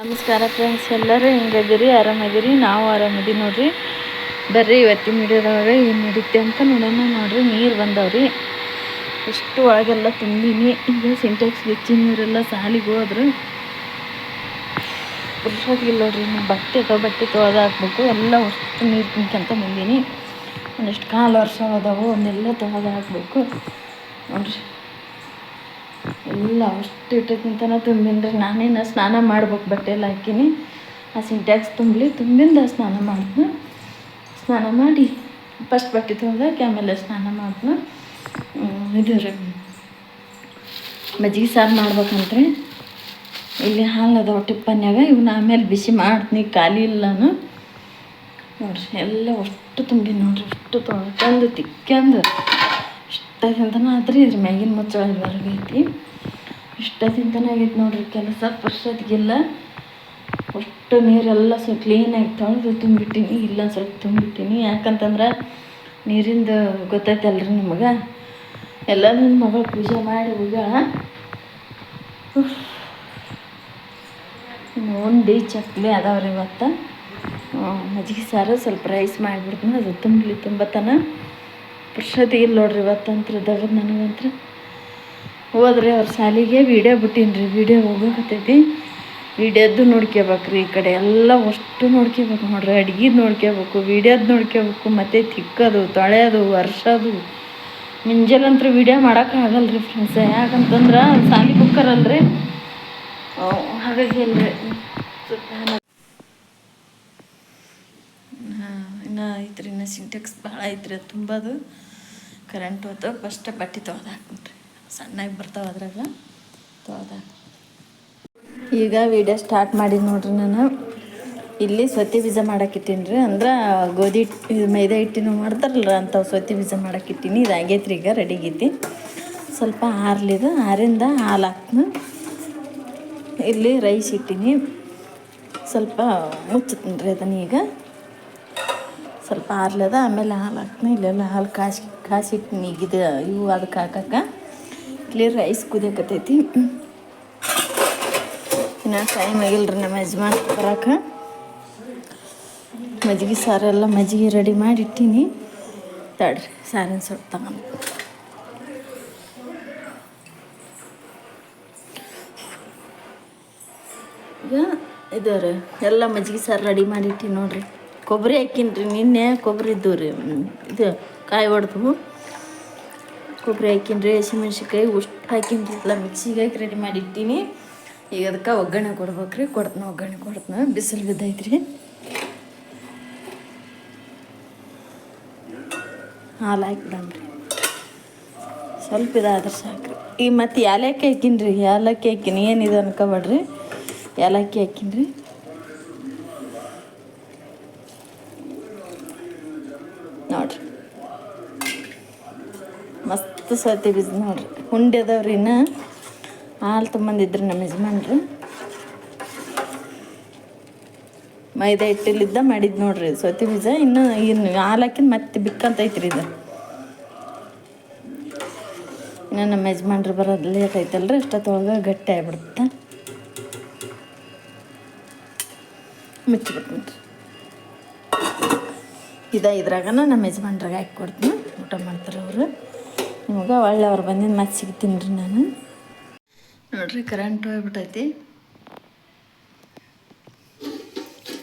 ನಮಸ್ಕಾರ ಫ್ರೆಂಡ್ಸ್ ಎಲ್ಲರೂ ಹೆಂಗದಿರಿ ಆರಾಮದಿರಿ ನಾವು ಆರಾಮದಿ ನೋಡ್ರಿ. ಬರ್ರಿ, ಇವತ್ತಿನ ವಿಡಿಯೋದಾಗ ಏನು ನಡೀತೆ ಅಂತ ನೋಡೋಣ. ನೋಡ್ರಿ, ನೀರು ಬಂದವ್ರಿ. ಎಷ್ಟು ಒಳಗೆಲ್ಲ ತುಂಬಿನಿ. ಈಗ ಸಿಂಟೆಕ್ಸ್ ಹೆಚ್ಚಿ ನೀರೆಲ್ಲ ಸಾಲಿಗೆ ಹೋದ್ರು. ಪುರುಷೋದಿಲ್ಲ ನೋಡ್ರಿ ಬಟ್ಟೆ ಅಥವಾ ಬಟ್ಟೆ ತೊಳೆದು ಹಾಕ್ಬೇಕು. ಎಲ್ಲ ಹೊಸ್ತು ನೀರು ತುಂಬ್ಕೊಂತ ಬಂದೀನಿ. ಒಂದಿಷ್ಟು ಕಾಲು ವರ್ಷ ಅದಾವು ಅವನ್ನೆಲ್ಲ ತೊಳೆದು ಹಾಕ್ಬೇಕು. ನೋಡ್ರಿ. ಎಲ್ಲ ಅಷ್ಟು ಇಟ್ಟಕ್ಕಿಂತನ ತುಂಬಿಂದ ನಾನೇನು ಸ್ನಾನ ಮಾಡ್ಬೇಕು ಬಟ್ಟೆ ಎಲ್ಲ ಹಾಕೀನಿ. ಆ ಸಿಂಟ್ಯಾಕ್ಸ್ ತುಂಬಲಿ ತುಂಬಿಂದ ಸ್ನಾನ ಮಾಡ್ತೀನಿ ಸ್ನಾನ ಮಾಡಿ ಫಸ್ಟ್ ಬಟ್ಟೆ ತೊಳ್ದಾಕಿ ಆಮೇಲೆ ಸ್ನಾನ ಮಾಡ್ತೀನಿ ಇದು ರೀ. ಮಜ್ಜಿಗೆ ಸಾರು ಮಾಡ್ಬೇಕಂತ್ರಿ. ಇಲ್ಲಿ ಹಾಲು ಅದಾವ ಟಿಪ್ಪನ್ಯಾಗ ಇವನ್ನ ಆಮೇಲೆ ಬಿಸಿ ಮಾಡ್ತೀನಿ ಖಾಲಿ ಇಲ್ಲನು. ನೋಡ್ರಿ, ಎಲ್ಲ ಅಷ್ಟು ತುಂಬಿ ನೋಡ್ರಿ, ಅಷ್ಟು ತೊಳ್ಕೊಂಡು ತಿಕ್ಕೊಂಡು ಇಷ್ಟದಿಂದನ ಆದ್ರೆ ಇದ್ರ ಮ್ಯಾಗಿನ ಮುಚ್ಚಳ ಇಷ್ಟ ಇಷ್ಟದಿಂದನ ಆಗೈತೆ ನೋಡ್ರಿ ಕೆಲಸ ಪರ್ಸೋದ್ಗಿಲ್ಲ ಅಷ್ಟು ನೀರೆಲ್ಲ ಸ್ವಲ್ಪ ಕ್ಲೀನಾಗಿ ತೊಳೆದು ತುಂಬಿಟ್ಟಿನಿ, ಇಲ್ಲ ಸ್ವಲ್ಪ ತುಂಬಿಟ್ಟಿನಿ. ಯಾಕಂತಂದ್ರೆ ನೀರಿಂದ ಗೊತ್ತೈತಲ್ರಿ ನಿಮಗೆ? ಎಲ್ಲ ನನ್ನ ಮಗಳು ಪೂಜೆ ಮಾಡಿ ಹೋಗ್ಯಾಳ ಉಂಡಿ ಚಕ್ಲಿ ಅದಾವ್ರಿ ಇವತ್ತು. ಮಜ್ಜಿಗೆ ಸಾರು ಸ್ವಲ್ಪ ರೈಸ್ ಮಾಡಿಬಿಡ್ತೀನಿ. ಅದು ತುಂಬಲಿ ತುಂಬತನ. ಪುರ್ಷತಿ ಇಲ್ಲ ನೋಡ್ರಿ ಇವತ್ತಂತ್ರ ದಗದ್ ನನಗಂತ್ರ. ಹೋದ್ರೆ ಅವ್ರ ಶಾಲಿಗೆ ವೀಡಿಯೋ ಬಿಟ್ಟೀನಿ ರೀ ವೀಡಿಯೋ ಹೋಗಕತ್ತೈತಿ. ವೀಡಿಯೋದ್ದು ನೋಡ್ಕೋಬೇಕ್ರಿ ಈ ಕಡೆ, ಎಲ್ಲ ಅಷ್ಟು ನೋಡ್ಕೋಬೇಕು ನೋಡ್ರಿ. ಅಡ್ಗಿದು ನೋಡ್ಕೋಬೇಕು ವೀಡಿಯೋದು ನೋಡ್ಕೋಬೇಕು ಮತ್ತು ತಿಕ್ಕೋದು ತೊಳೆಯೋದು ವರ್ಷೋದು ಮುಂಜಾನಂತ್ರ ವೀಡಿಯೋ ಮಾಡೋಕೆ ಆಗಲ್ಲ ರೀ ಫ್ರೆಂಡ್ಸ್ ಯಾಕಂತಂದ್ರೆ, ಸಾಲಿ ರೀ ಹಾಗಾಗಿ ಅಲ್ರಿ ಸ್ವಲ್ಪ ಹಾಂ ಇನ್ನು ಐತ್ರಿ ಇನ್ನು ಸಿಂಟೆಕ್ಸ್ ಭಾಳ ಐತ್ರಿ ಅದು ತುಂಬೋದು ಕರೆಂಟ್ ಹೋತ ಫಸ್ಟ್ ಬಟ್ಟೆ ತೊಳ್ದು ಹಾಕ್ಬಿಟ್ರಿ. ಸಣ್ಣಗೆ ಬರ್ತಾವೆ ಅದ್ರಾಗ. ತೊಳ್ದು ಈಗ ವಿಡಿಯೋ ಸ್ಟಾರ್ಟ್ ಮಾಡಿ ನೋಡ್ರಿ ನಾನು. ಇಲ್ಲಿ ಸೊತ್ತಿ ಬೀಜ ಮಾಡಾಕಿಟ್ಟೀನಿ ರೀ ಅಂದ್ರೆ ಗೋಧಿ ಮೈದಾ ಹಿಟ್ಟಿನೂ ಮಾಡ್ತಾರಲ್ಲ ಅಂಥವು ಸೊತ್ತಿ ಬೀಜ ಮಾಡಾಕಿಟ್ಟೀನಿ ಇದು ಆಗೈತ್ರಿ ಈಗ ರೆಡಿಗೈತಿ ಸ್ವಲ್ಪ ಆರ್ಲಿದು, ಆರಿಂದ ಹಾಲು ಹಾಕ್ತೀನಿ. ಇಲ್ಲಿ ರೈಸ್ ಇಟ್ಟೀನಿ. ಸ್ವಲ್ಪ ಮುಚ್ಚತ್ತೀನಿ ರೀ ಅದನ್ನ ಈಗ. ಸ್ವಲ್ಪ ಆರ್ಲದ, ಆಮೇಲೆ ಹಾಲು ಹಾಕ್ತೀನಿ. ಇಲ್ಲೆಲ್ಲ ಹಾಲು ಕಾಸಿ ಕಾಸಿ ನೀಗಿದ ಇವು ಅದಕ್ಕೆ ಹಾಕಕ್ಕೆ. ಇಲ್ಲಿ ರೈಸ್ ಕುದಿಯಕತ್ತೈತಿ. ಇನ್ನು ಟೈಮ್ ಆಗಿಲ್ರಿ ನಮ್ಮ ಯಜಮಾನ್ ಬರೋಕೆ. ಮಜ್ಜಿಗೆ ಸಾರೆಲ್ಲ ಮಜ್ಜಿಗೆ ರೆಡಿ ಮಾಡಿ ಇಟ್ಟೀನಿ. ತಡ್ರಿ, ಸಾರಿನ ಸ್ವಲ್ಪ ತಗೊಂಡು. ಈಗ ಇದು ರೀ ಎಲ್ಲ ಮಜ್ಜಿಗೆ ಸಾರು ರೆಡಿ ಮಾಡಿಟ್ಟಿ ನೋಡ್ರಿ. ಕೊಬ್ಬರಿ ಹಾಕಿನ್ರಿ ನಿನ್ನೆ, ಕೊಬ್ಬರಿ ಇದ್ದವು ರೀ. ಇದು ಕಾಯಿ ಹೊಡೆದು ಕೊಬ್ಬರಿ ಹಾಕಿನ್ರಿ ರೀ ಹಸಿಮೆಣ್ಸಿನ್ಕಾಯಿ ಉಷ್ಟು ಹಾಕಿನ್ರಿ ಎಲ್ಲ ಮಿಕ್ಸಿಗೆ ಹಾಕಿ ರೆಡಿ ಮಾಡಿಟ್ಟಿನಿ ಈಗ ಅದಕ್ಕೆ ಒಗ್ಗರಣೆ ಕೊಡ್ಬೇಕು ರೀ ಕೊಡ್ತೀನಿ ಒಗ್ಗರಣೆ ಕೊಡ್ತೀನಿ. ಬಿಸಿಲು ಬಿದ್ದೈತ್ರಿ. ಹಾಲು ಹಾಕಿಬಿಡ್ರಿ ಸ್ವಲ್ಪ ಇದಾದ್ರೆ ಸಾಕ್ರಿ. ಈಗ ಮತ್ತು ಏಲಕ್ಕಿ ಹಾಕೀನಿ ರೀ ಏಲಕ್ಕಿ ಹಾಕಿನಿ ಏನಿದೆ ಅನ್ಕೋಬೇಡ್ರಿ. ಏಲಕ್ಕಿ ಹಾಕೀನಿ ರೀ ನೋಡ್ರಿ ಮಸ್ತ್ ಸೌತಿ ಬೀಜ ನೋಡ್ರಿ, ಹುಂಡಿ ಅದಾವ್ರಿ ಇನ್ನು. ಹಾಲು ತೊಗೊಂಬಂದಿದ್ರಿ ನಮ್ಮ ಯಜಮಾನ್ರು. ಮೈದಾ ಹಿಟ್ಟಲ್ಲಿದ್ದ ಮಾಡಿದ್ದು ನೋಡ್ರಿ, ಸೌತಿ ಬೀಜ. ಇನ್ನು ಇನ್ನು ಹಾಲು ಹಾಕಿನ ಮತ್ತೆ ಬಿಕ್ಕಂತೈತ್ರಿ ಇದು. ಇನ್ನು ನಮ್ಮ ಯಜಮಾನ್ರು ಬರೋದು ಲೇಟ್ ಐತಲ್ರಿ ಅಷ್ಟೊತ್ತೊಳಗೆ ಗಟ್ಟಿ ಆಗ್ಬಿಡುತ್ತೆ. ಮುಚ್ಚಿಬಿಡ್ತೀನಿ ಇದ ಇದ್ರಾಗನ ನಮ್ಮ ಯಜಮಾನ್ರಾಗ ಹಾಕಿ ಕೊಡ್ತೀನಿ. ಊಟ ಮಾಡ್ತಾರೆ ಅವರು. ನಿಮಗೆ ಒಳ್ಳೆ ಅವ್ರು ಬಂದಿದ್ದು ಮತ್ತೆ ಸಿಗ್ತೀನಿ ರೀ ನಾನು. ನೋಡ್ರಿ ಕರೆಂಟ್ ಹೋಗ್ಬಿಟ್ಟೈತಿ.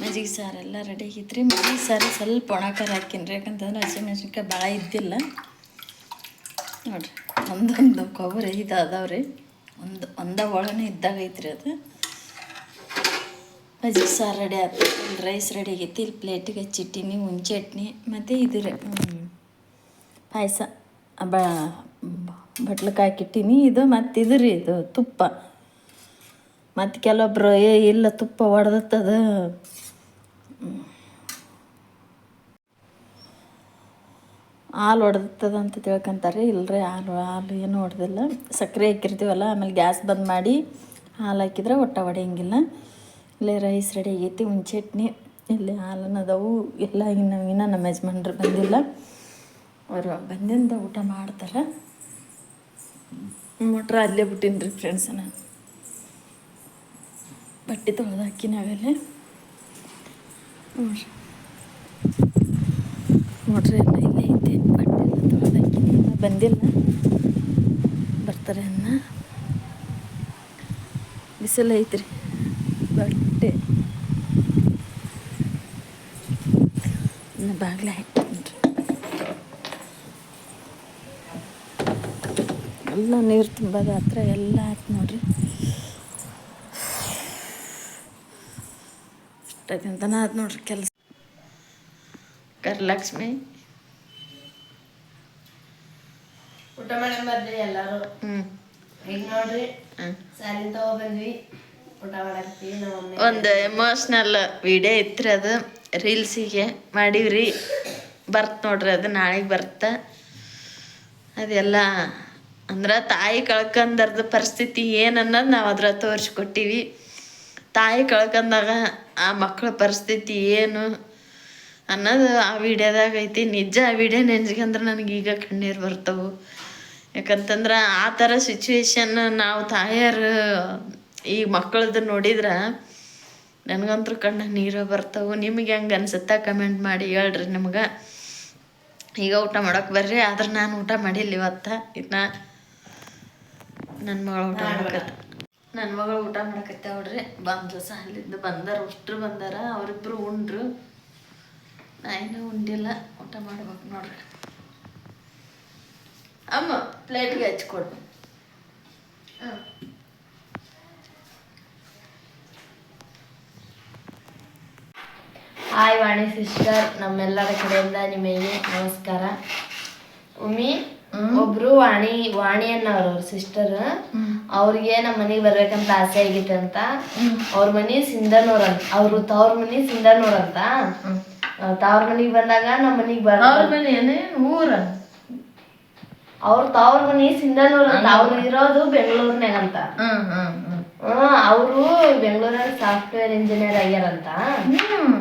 ಮಜ್ಜಿಗೆ ಸಾರೆಲ್ಲ ರೆಡಿ ಆಗಿತ್ತು ರೀ ಮಜ್ಜಿಗೆ ಸಾರು ಸ್ವಲ್ಪ ಒಣಕಾರ ಹಾಕಿನಿ ರೀ ಯಾಕಂತಂದ್ರೆ ಹಸಿಮೆಣ್ಸಿನ್ಕಾಯಿ ಭಾಳ ಇದ್ದಿಲ್ಲ. ನೋಡ್ರಿ, ಒಂದೊಂದು ಕೊಬ್ಬರಿ ಇದು ಅದಾವ್ರಿ. ಒಂದು, ಒಂದ ಒಳನೇ ಇದ್ದಾಗ ಐತ್ರಿ ಅದು. ಮಜ್ಜಿಗೆ ಸಾರು ರೆಡಿ ಆಯ್ತು ಇಲ್ಲಿ ರೈಸ್ ರೆಡಿ ಆಗೈತಿ, ಇಲ್ಲಿ ಪ್ಲೇಟಿಗೆ ಚಟ್ನಿ ಹುಣ್ ಚಟ್ನಿ, ಮತ್ತು ಇದು ರೀ ಪಾಯಸ. ಬ ಬಟ್ಲಕ್ಕೆ ಹಾಕಿಟ್ಟಿನಿ ಇದು ಮತ್ತು ಇದು ರೀ, ಇದು ತುಪ್ಪ. ಮತ್ತು ಕೆಲವೊಬ್ರು, ಏ, ಇಲ್ಲ ತುಪ್ಪ ಒಡೆದತ್ತದ. ಹಾಲು ಹೊಡೆದತ್ತದ ಅಂತ ತಿಳ್ಕೊಂತಾರೆ ಇಲ್ಲರಿ ಹಾಲು ಹಾಲು ಏನೂ ಹೊಡೆದಿಲ್ಲ ಸಕ್ಕರೆ ಹಾಕಿರ್ತೀವಲ್ಲ, ಆಮೇಲೆ ಗ್ಯಾಸ್ ಬಂದ್ ಮಾಡಿ ಹಾಲು ಹಾಕಿದ್ರೆ ಒಟ್ಟ ಹೊಡೆಯಂಗಿಲ್ಲ ಇಲ್ಲೇ ರೈಸ್ ರೆಡಿ ಆಗೈತಿ ಒಂದು ಚಟ್ನಿ. ಇಲ್ಲಿ ಹಾಲನ್ನು ಅದಾವು ಎಲ್ಲ ಇನ್ನು, ಇನ್ನೂ ನಮ್ಮ ಯಜಮಾನ್ರು ಬಂದಿಲ್ಲ. ಅವರು ಬಂದಿಂದ ಊಟ ಮಾಡ್ತಾರೆ. ಮೋಟ್ರ್ ಅಲ್ಲೇ ಬಿಟ್ಟೀನಿ ರೀ ಫ್ರೆಂಡ್ಸ್ ನಾನು ಬಟ್ಟೆ ತೊಳೆದು ಹಾಕಿ ನಾವೆಲ್ಲ ನೋಡ್ರಿ ನೋಡ್ರಿ ಎಲ್ಲ ಇಲ್ಲೇ ಐತೆ. ಬಟ್ಟೆ ಎಲ್ಲ ತೊಳೆದು ಬಂದಿಲ್ಲ. ಬರ್ತಾರೆ ಅನ್ನ. ಬಿಸಿಲು ಐತ್ರಿ. ಬಟ್ಟೆ. ಬಾಗಿಲ ಹಾಕ್ತೀನಿ ಎಲ್ಲ ನೀರು ತುಂಬೋದು ಹತ್ರ ಎಲ್ಲ ಆಯ್ತು ನೋಡಿರಿ. ಅಷ್ಟೊತ್ತಿಂತನ ಆಯ್ತು ನೋಡ್ರಿ ಕೆಲಸ. ಕರ್ಲಕ್ಷ್ಮಿ. ಊಟ ಮಾಡಿ ಬಂದ್ರಿ ಎಲ್ಲಾರು. ಹ್ಞೂ ಈಗ ನೋಡ್ರಿ ಸ್ಯಾರಿ ತಗೊಬಂದ್ವಿ ಊಟ ಮಾಡಕ್ತೀವಿ ನಮ್ಮ ಒಂದು ಎಮೋಷ್ನಲ್ ವಿಡಿಯೋ ಇತ್ತು ಅದು. ರೀಲ್ಸಿಗೆ ಮಾಡೀವ್ರಿ. ಬರ್ತ್ ನೋಡ್ರಿ ಅದು ನಾಳೆಗೆ ಬರ್ತ. ಅದೆಲ್ಲ ಅಂದ್ರೆ ತಾಯಿ ಕಳ್ಕಂದರ್ದ ಪರಿಸ್ಥಿತಿ ಏನು ಅನ್ನೋದು ನಾವು ಅದ್ರ ತೋರಿಸ್ಕೊಟ್ಟಿವಿ. ತಾಯಿ ಕಳ್ಕಂದಾಗ ಆ ಮಕ್ಕಳ ಪರಿಸ್ಥಿತಿ ಏನು ಅನ್ನೋದು ಆ ವಿಡಿಯೋದಾಗ ಐತಿ. ನಿಜ ಆ ವಿಡಿಯೋ ನೆನ್ಸ್ಕೊಂಡ್ರೆ ನನಗೆ ಈಗ ಕಣ್ಣೀರು ಬರ್ತವು. ಯಾಕಂತಂದ್ರೆ ಆ ಥರ ಸಿಚುವೇಶನ್ ನಾವು ತಾಯಿಯರು ಈ ಮಕ್ಕಳದ್ದು ನೋಡಿದ್ರೆ ನನಗಂತೂ ಕಣ್ಣ ನೀರು ಬರ್ತವೆ. ನಿಮಗೆ ಹೆಂಗೆ ಅನ್ಸುತ್ತಾ ಕಮೆಂಟ್ ಮಾಡಿ ಹೇಳ್ರಿ ನಿಮ್ಗೆ. ಈಗ ಊಟ ಮಾಡೋಕೆ ಬರ್ರಿ, ಆದ್ರೆ ನಾನು ಊಟ ಮಾಡಿಲ್ಲ ಇವತ್ತು. ಇನ್ನು ನನ್ನ ಮಗಳು ಊಟ ಮಾಡಕತ್ತ. ನನ್ನ ಮಗಳು ಊಟ ಮಾಡಕತ್ತ ನೋಡ್ರಿ ಬಂದ್ಲು ಅಲ್ಲಿಂದ ಬಂದಾರ ಅಷ್ಟ್ರು ಬಂದಾರ ಅವರಿಬ್ರು ಉಂಡ್ರು. ನಾ ಇನ್ನೂ ಉಂಡಿಲ್ಲ. ಊಟ ಮಾಡ್ಬೇಕು ನೋಡ್ರಿ. ಅಮ್ಮ ಪ್ಲೇಟ್ಗೆ ಹಚ್ಕೊಡು ಹಾಯ್ ವಾಣಿ ಸಿಸ್ಟರ್ ನಮ್ಮೆಲ್ಲರ ಕಡೆಯಿಂದ ನಿಮಗೆ ನಮಸ್ಕಾರ. ಉಮ್ಮಿ ಒಬ್ರು ವಾಣಿ ವಾಣಿ ಅನ್ನೋರು ಅವ್ರ ಸಿಸ್ಟರ್ ಅವ್ರಿಗೆ ನಮ್ಮ ಮನೆಗೆ ಬರ್ಬೇಕಂತ ಆಸೆ ಆಗಿತ್ತು ಅಂತ ಅವ್ರ ಮನಿ ಸಿಂಧನೂರ್ ಅಂತ ಅವ್ರು ತವ್ರ ಮನಿ ಸಿಂಧನೂರ್ ಅಂತ. ತವ್ರ ಮನೆಗೆ ಬಂದಾಗ ನಮ್ಮ ಮನೆಗೆ ಬರ್ತಾರೆ ಅವ್ರ ಮನೆ ಏನೇ ಊರ? ಅವ್ರ ತವ್ರ ಮನಿ ಸಿಂಧನೂರ್ ಅಂತ ಅವ್ರು ಇರೋದು ಬೆಂಗಳೂರಿನಾಗ ಅಂತ. ಅವರು ಬೆಂಗಳೂರಲ್ಲಿ ಸಾಫ್ಟ್ವೇರ್ ಇಂಜಿನಿಯರ್ ಆಗ್ಯಾರಂತ. ಹ್ಮ್.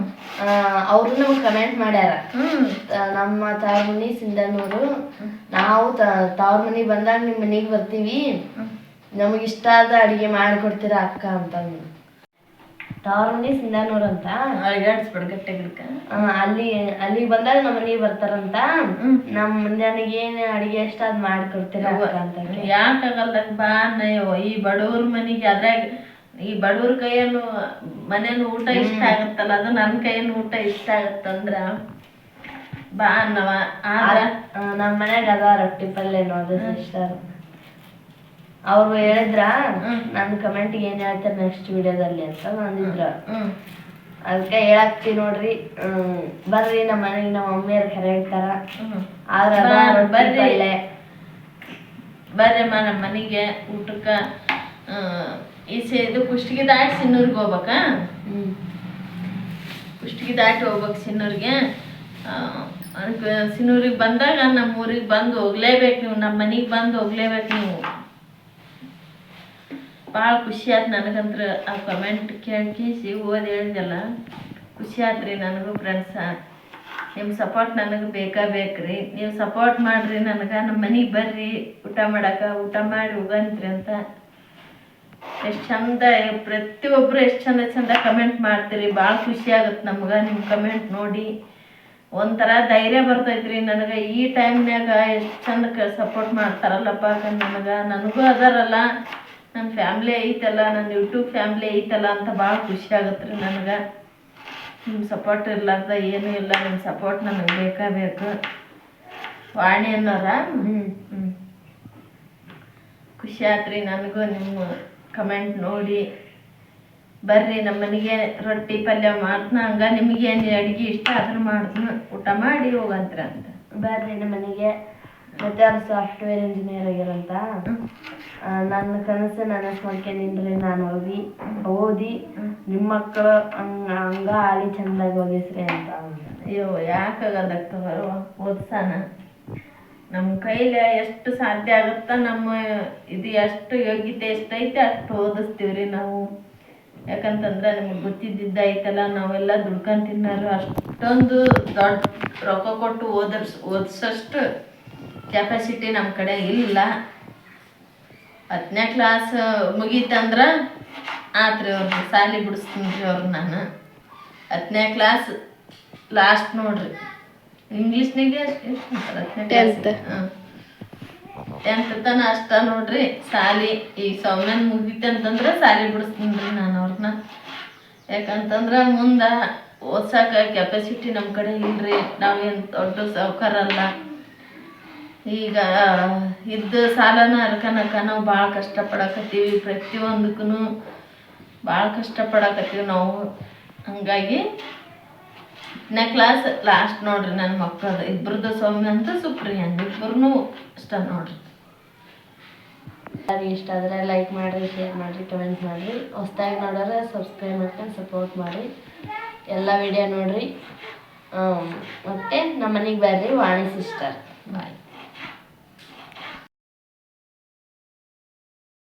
ಅವರು ನಮ್ಗೆ ಕಮೆಂಟ್ ಮಾಡ್ಯಾರ. ಹ್ಮ್. ನಮ್ಮ ತವ್ರ ಮನಿ ಸಿಂಧನೂರು. ನಾವು ತಾವ್ರ ಮನಿಗೆ ಬಂದಾಗ ನಿಮ್ಮ ಮನಿಗೆ ಬರ್ತೀವಿ. ನಮಗೆ ಇಷ್ಟ ಆದ ಅಡಿಗೆ ಮಾಡಿಕೊಡ್ತೀರಾ ಅಕ್ಕ ಅಂತ ತವ್ರ ಮನಿ ಸಿಂಧನೂರ್ ಅಂತ. ಅಲ್ಲಿ ಅಲ್ಲಿಗೆ ಬಂದಾಗ ನಮ್ಮ ಮನಿಗೆ ಬರ್ತಾರಂತ. ನಮ್ಮ ನನಗೆ ಏನ್ ಅಡಿಗೆ ಇಷ್ಟ ಅದ್ ಮಾಡ್ಕೊಡ್ತೀರಾ ಅಕ್ಕ ಅಂತ ಯಾಕಾಗಲ್ಲ ಬಾ ಈ ಬಡವ್ರ ಮನಿಗೆ ಅದ್ರಾಗ ಈ ಬಡವ್ರ ಕೈಯನ್ನು ಮನೇನು ಊಟ ಇಷ್ಟ ಆಗತ್ತಲ್ಲ ಅದು ನನ್ನ ಕೈಯನ್ನು ಊಟ ಇಷ್ಟ ಆಗತ್ತಂದ್ರ ಬಾ ಅನ್ನವ. ಆದ್ರ ನಮ್ಮ ನಮ್ ಮನ್ಯಾಗ ಅದ ರೊಟ್ಟಿ ಪಲ್ಯ ನೋಡ್ರಿ ಸಿಸ್ಟರ್ ಅವ್ರು ಹೇಳಿದ್ರ ನನ್ನ ಕಮೆಂಟ್ ಏನ್ ಹೇಳ್ತಾರೆ ನೆಕ್ಸ್ಟ್ ವಿಡಿಯೋದಲ್ಲಿ ಅಂತ ಅಂದಿದ್ರ ಅದಕ್ಕೆ ಹೇಳಾಕ್ತಿ ನೋಡ್ರಿ ಹ್ಮ್, ಬರ್ರಿ ನಮ್ಮ ಮನೆಗೆ ನಮ್ಮ ಮಮ್ಮಿಯರ್ ಕರೆ ಹೇಳ್ತಾರ. ಹ್ಮ್. ಆದ್ರ ಬರ್ರಿ. ಬರ್ರಿ. ನಮ್ಮ ಮನೆಗೆ ಊಟಕ್ಕ ಈ ಸೇದು ಇದು ಕುಷ್ಟಗಿ ದಾಟಿ ಸಿನ್ನೂರ್ಗೆ ಹೋಗ್ಬೇಕಾ? ಕುಷ್ಟಗಿ ದಾಟಿ ಹೋಗ್ಬೇಕು ಸಿನ್ನೂರಿಗೆ. ಸಿನ್ನೂರಿಗೆ ಬಂದಾಗ ನಮ್ಮ ಊರಿಗೆ ಬಂದು ಹೋಗ್ಲೇಬೇಕು ನೀವು ನಮ್ಮ ಮನೆಗೆ ಬಂದು ಹೋಗ್ಲೇಬೇಕು ನೀವು. ಭಾಳ ಖುಷಿ ಆಯ್ತು ನನಗಂತ್ರ ಆ ಕಮೆಂಟ್ ಕೇಳ್ಕೇಸಿ ಓದಿ ಹೇಳಿದೆಲ್ಲ. ಖುಷಿ ಆತ್ರಿ ನನಗೂ ಫ್ರೆಂಡ್ಸ ನಿಮ್ಮ ಸಪೋರ್ಟ್ ನನಗೆ ಬೇಕಾ ಬೇಕ್ರಿ ನೀವು ಸಪೋರ್ಟ್ ಮಾಡಿರಿ ನನಗೆ ನಮ್ಮ ಮನೆಗೆ ಬರ್ರಿ ಊಟ ಮಾಡಕ್ಕೆ ಊಟ ಮಾಡಿ ಹೋಗಂತ್ರಿ ಅಂತ. ಎಷ್ಟು ಚಂದ ಪ್ರತಿಯೊಬ್ಬರು ಎಷ್ಟು ಚಂದ ಚಂದ ಕಮೆಂಟ್ ಮಾಡ್ತೀರಿ. ಭಾಳ ಖುಷಿ ಆಗುತ್ತೆ ನಮ್ಗೆ ನಿಮ್ಮ ಕಮೆಂಟ್ ನೋಡಿ. ಒಂಥರ ಧೈರ್ಯ ಬರ್ತೈತ್ರಿ ನನಗೆ. ಈ ಟೈಮ್ನಾಗ ಎಷ್ಟು ಚಂದ ಸಪೋರ್ಟ್ ಮಾಡ್ತಾರಲ್ಲಪ್ಪ ನನಗೆ. ನನಗೂ ಅದಾರಲ್ಲ. ನನ್ನ ಫ್ಯಾಮ್ಲಿ ಐತಲ್ಲ ನನ್ನ ಯೂಟ್ಯೂಬ್ ಫ್ಯಾಮ್ಲಿ ಐತಲ್ಲ ಅಂತ ಭಾಳ ಖುಷಿ ಆಗುತ್ತೆ ರೀ ನನಗೆ. ನಿಮ್ಮ ಸಪೋರ್ಟ್ ಇರ್ಲಾರ್ದ, ಏನೂ ಇಲ್ಲ. ನಿಮ್ಮ ಸಪೋರ್ಟ್ ನನಗೆ ಬೇಕಾ ಬೇಕು. ವಾಣಿ ಅನ್ನೋರ? ಹ್ಞೂ ಹ್ಞೂ ಖುಷಿ ಆತ್ರಿ ನನಗೂ ನಿಮ್ಮ ಕಮೆಂಟ್ ನೋಡಿ. ಬರ್ರಿ ನಮ್ಮ ಮನೆಗೆ ರೊಟ್ಟಿ ಪಲ್ಯ ಮಾಡ್ತನ ಹಂಗ ನಿಮಗೇನು ಏನು ಅಡುಗೆ ಇಷ್ಟ ಅದ್ರ ಮಾಡ್ತನ ಊಟ ಮಾಡಿ ಹೋಗಂತ್ರ ಅಂತ. ಬರ್ರಿ ನಮ್ಮ ಮನೆಗೆ ಮತ್ತೆ ಅವ್ರು ಸಾಫ್ಟ್ವೇರ್ ಇಂಜಿನಿಯರ್ ಆಗಿರಂತ ನನ್ನ ಕನಸು ನನಸು ಮಾಡ್ಕೊಂಡಿನ್ರಿ ನಾನು ಓದಿ ಓದಿ ನಿಮ್ಮ ಮಕ್ಕಳು ಹಂಗ ಹಂಗ ಆಳಿ ಚಂದಾಗಿ ಓದಿಸ್ರಿ ಅಂತ. ಅಯ್ಯೋ ಯಾಕಾಗಲ್ಲ ಓದ್ಸಾನ. ನಮ್ಮ ಕೈಲಿ ಎಷ್ಟು ಸಾಧ್ಯ ಆಗುತ್ತ, ನಮ್ಮ ಇದು ಎಷ್ಟು ಯೋಗ್ಯತೆ ಎಷ್ಟೈತೆ ಅಷ್ಟು ಓದಿಸ್ತೀವ್ರಿ ನಾವು. ಯಾಕಂತಂದ್ರೆ ನಿಮಗೆ ಗೊತ್ತಿದ್ದಿದ್ದ ಐತಲ್ಲ ನಾವೆಲ್ಲ ದುಡ್ಕೊಂಡು ತಿನ್ನೋರು. ಅಷ್ಟೊಂದು ದೊಡ್ಡ ರೊಕ್ಕ ಕೊಟ್ಟು ಓದರ್ಸ್, ಓದಿಸೋಷ್ಟು ಕೆಪಾಸಿಟಿ ನಮ್ಮ ಕಡೆ ಇಲ್ಲ ಹತ್ತನೇ ಕ್ಲಾಸ್ ಮುಗೀತಂದ್ರೆ ಆತ್ರಿ ಅವ್ರನ್ನ ಸಾಲಿ ಬಿಡಿಸ್ತೀನಿ ರೀ ಅವ್ರು ನಾನು. ಹತ್ತನೇ ಕ್ಲಾಸ್ ಲಾಸ್ಟ್ ನೋಡ್ರಿ. ಇಂಗ್ಲೀಷ್ನಾಗೆ. ಹಾಂ. ಟೆಂತ್ ತನ ಅಷ್ಟ ನೋಡ್ರಿ. ಸಾಲಿ ಈ ಸೌಮ್ಯನ್ ಮುಗಿತೆ ಅಂತಂದ್ರೆ ಸಾಲಿ ಬಿಡಿಸ್ತೀನಿ ರೀ ನಾನು ಅವ್ರನ್ನ. ಯಾಕಂತಂದ್ರೆ ಮುಂದೆ ಓದ್ಸಾಕ ಕೆಪಾಸಿಟಿ ನಮ್ಮ ಕಡೆ ಇಲ್ರಿ. ನಾವೇನು ದೊಡ್ಡ ಅಲ್ಲ. ಈಗ ಇದ್ದ ಸಾಲನ ಹರ್ಕನಕ ನಾವು ಭಾಳ ಕಷ್ಟಪಡಕತ್ತೀವಿ. ಪ್ರತಿಯೊಂದಕ್ಕೂ ಭಾಳ ಕಷ್ಟಪಡಕತ್ತೀವಿ ನಾವು. ಹಂಗಾಗಿ ಹತ್ತನೇ ಕ್ಲಾಸ್ ಲಾಸ್ಟ್ ನೋಡ್ರಿ ನನ್ನ ಮಕ್ಕಳದು ಇಬ್ಬರದ್ದು ಸೌಮ್ಯ ಅಂತ ಸುಪ್ರಿಯನ್ ಇಬ್ಬರೂ ಇಷ್ಟ ನೋಡ್ರಿ. ಯಾರಿಗೆ ಇಷ್ಟ ಆದರೆ ಲೈಕ್ ಮಾಡಿರಿ ಶೇರ್ ಮಾಡಿರಿ ಕಮೆಂಟ್ ಮಾಡಿರಿ. ಹೊಸ್ದಾಗಿ ನೋಡೋರೆ ಸಬ್ಸ್ಕ್ರೈಬ್ ಮಾಡ್ಕೊಂಡು ಸಪೋರ್ಟ್ ಮಾಡಿ ಎಲ್ಲ ವಿಡಿಯೋ ನೋಡಿರಿ. ಮತ್ತು ನಮ್ಮ ಮನೆಗೆ ಬರ್ರಿ, ವಾಣಿ ಸಿಸ್ಟರ್ ಬಾಯ್